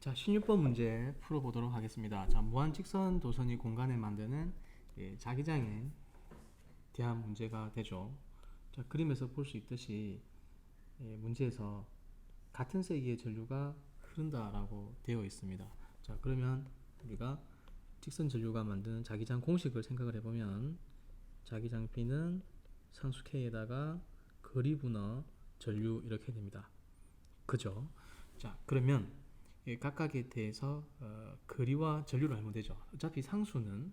자, 16번 문제 풀어보도록 하겠습니다. 자, 무한 직선 도선이 공간을 만드는 예, 자기장에 대한 문제가 되죠. 자, 그림에서 볼 수 있듯이 예, 문제에서 같은 세기의 전류가 흐른다라고 되어 있습니다. 자, 그러면 우리가 직선 전류가 만드는 자기장 공식을 생각을 해보면 자기장 P는 상수 K에다가 거리 분어 전류 이렇게 됩니다. 그죠? 자, 그러면 이 각각에 대해서 어, 거리와 전류를 알면 되죠. 어차피 상수는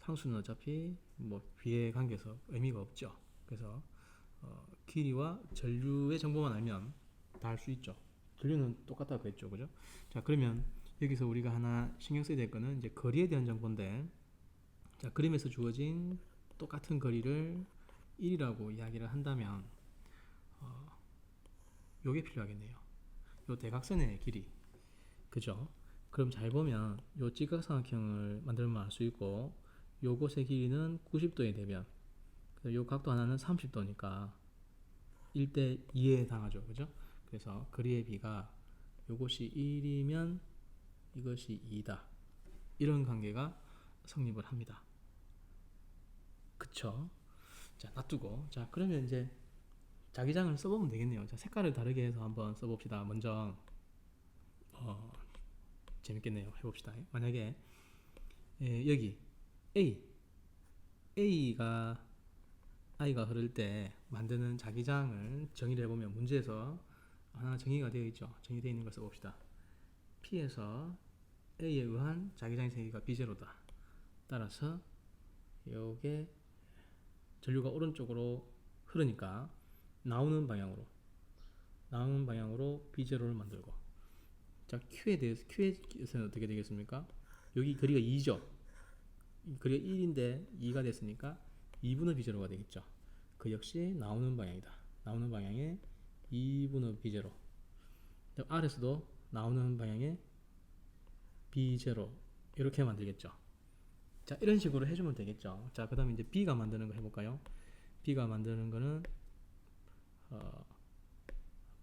상수는 어차피 뭐 비의 관계에서 의미가 없죠. 그래서 어, 길이와 전류의 정보만 알면 다 알 수 있죠. 전류는 똑같다고 했죠, 그죠? 자, 그러면 여기서 우리가 하나 신경 써야 될 거는 이제 거리에 대한 정보인데, 자 그림에서 주어진 똑같은 거리를 1이라고 이야기를 한다면, 어, 요게 필요하겠네요. 요 대각선의 길이, 그죠? 그럼 잘 보면 요 직각삼각형을 만들면 알 수 있고, 요것의 길이는 90도의 대변, 그래서 요 각도 하나는 30도니까 1대 2에 해당하죠. 그죠? 그래서 거리의 비가 요것이 1이면 이것이 2다. 이런 관계가 성립을 합니다. 그쵸? 자, 놔두고. 자, 그러면 이제 자기장을 써보면 되겠네요. 자, 색깔을 다르게 해서 한번 써봅시다. 먼저, 어, 재밌겠네요. 해봅시다. 만약에, 예, 여기, A. A가, I가 흐를 때 만드는 자기장을 정의를 해보면 문제에서 하나 정의가 되어 있죠. 정의되어 있는 걸 써봅시다. P에서 A에 의한 자기장의 세기가 B제로다. 따라서 요게 전류가 오른쪽으로 흐르니까 나오는 방향으로 나오는 방향으로 B제로를 만들고 자 Q에 대해서 Q에서는 어떻게 되겠습니까? 여기 거리가 2죠. 이 거리가 1인데 2가 됐으니까 2분의 B제로가 되겠죠. 그 역시 나오는 방향이다. 나오는 방향에 2분의 B0 R에서도 나오는 방향에 B0 이렇게 만들겠죠 자 이런 식으로 해주면 되겠죠 자그 다음에 이제 B가 만드는 거 해볼까요 B가 만드는 거는 어,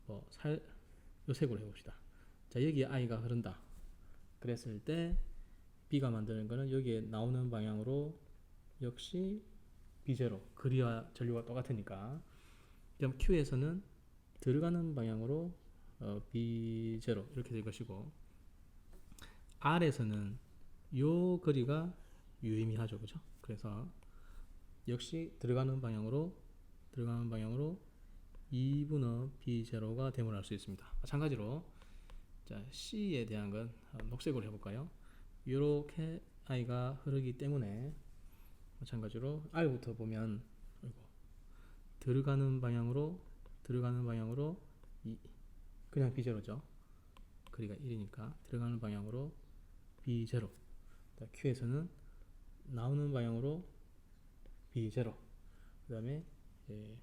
뭐 살, 요 색으로 해봅시다 자 여기에 I가 흐른다. 그랬을 때 B가 만드는 거는 여기에 나오는 방향으로 역시 B0 거리와 전류가 똑같으니까. 그럼 Q에서는 들어가는 방향으로 어, B0 이렇게 될 것이고 R에서는 요 거리가 유의미하죠. 그죠? 그래서 역시 들어가는 방향으로 들어가는 방향으로 2분의 B0가 됨을 알수 있습니다. 마찬가지로 자 C에 대한 건 녹색으로 해볼까요 이렇게 I가 흐르기 때문에 마찬가지로 R부터 보면 들어가는 방향으로 들어가는 방향으로 이, 그냥 B0죠. 거리가 1이니까 들어가는 방향으로 B0. Q에서는 나오는 방향으로 B0. 그 다음에 예,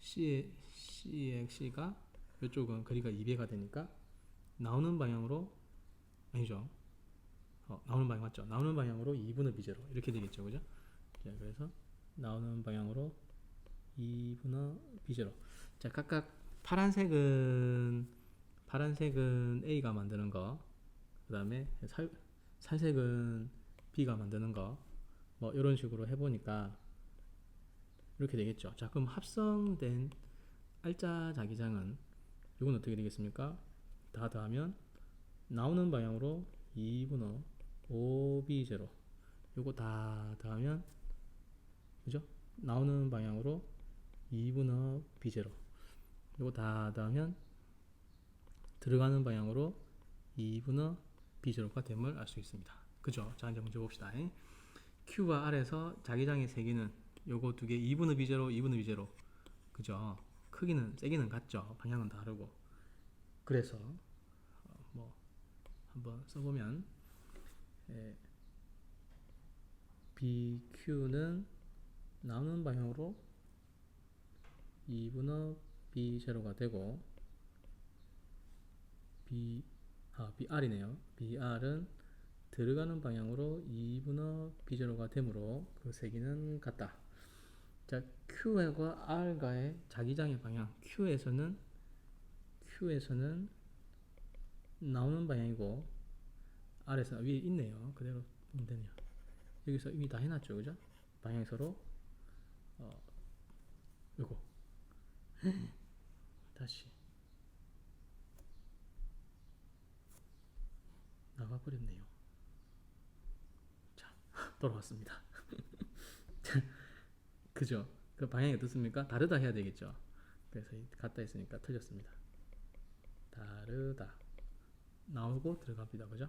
C, C의 C가 이쪽은 거리가 2배가 되니까 나오는 방향으로 아니죠. 어, 나오는 방향 맞죠? 나오는 방향으로 2분의 B0 이렇게 되겠죠, 그죠? 자, 그래서 나오는 방향으로 2분의 B0. 자, 각각 파란색은 파란색은 A가 만드는 거, 그 다음에 살, 살색은 B가 만드는 거, 뭐 이런 식으로 해보니까 이렇게 되겠죠. 자, 그럼 합성된 알짜 자기장은 이건 어떻게 되겠습니까? 다 더하면 나오는 방향으로 2분의 5B0 요거 다 더하면 그죠? 나오는 방향으로 2분의 B0 요거 다 더하면 들어가는 방향으로 2분의 B0가 됨을 알 수 있습니다. 그죠? 자 이제 문제 봅시다. Q와 R에서 자기장의 세기는 요거 두 개 2분의 B0, 2분의 B0 그죠? 크기는 세기는 같죠? 방향은 다르고 그래서 어, 뭐 한번 써보면 예, BQ는 나오는 방향으로 2분의 B0가 되고 B, 아, BR이네요. BR은 들어가는 방향으로 2분의 B0가 되므로 그 세기는 같다. 자, Q과 R과의 자기장의 방향. Q에서는 Q에서는 나오는 방향이고 아래서 위에 있네요. 그대로 보면 되네요. 여기서 이미 다 해놨죠, 그죠? 방향이 서로 어 요거 다시 나가버렸네요. 자 돌아왔습니다. 그죠? 그 방향이 어떻습니까? 다르다 해야 되겠죠. 그래서 이 갔다 했으니까 틀렸습니다. 다르다 나오고 들어갑니다. 그죠?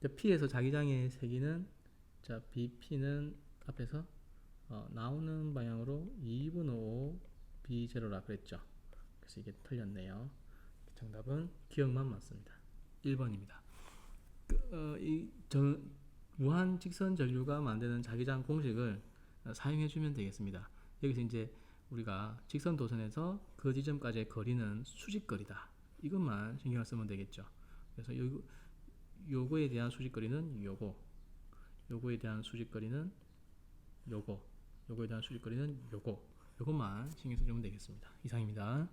자, P에서 자기장의 세기는 자 BP는 앞에서 어, 나오는 방향으로 2분의 5 B0라 그랬죠. 그래서 이게 틀렸네요. 정답은 기억만 맞습니다. 1번입니다. 그, 어, 이 전, 무한 직선 전류가 만드는 자기장 공식을 어, 사용해 주면 되겠습니다. 여기서 이제 우리가 직선 도선에서 그 지점까지의 거리는 수직거리다. 이것만 신경을 쓰면 되겠죠. 그래서 요, 요거에 대한 수직거리는 요거, 요거에 대한 수직거리는 요거, 요거에 대한 수직거리는 요거, 요것만 신경 써주면 되겠습니다. 이상입니다.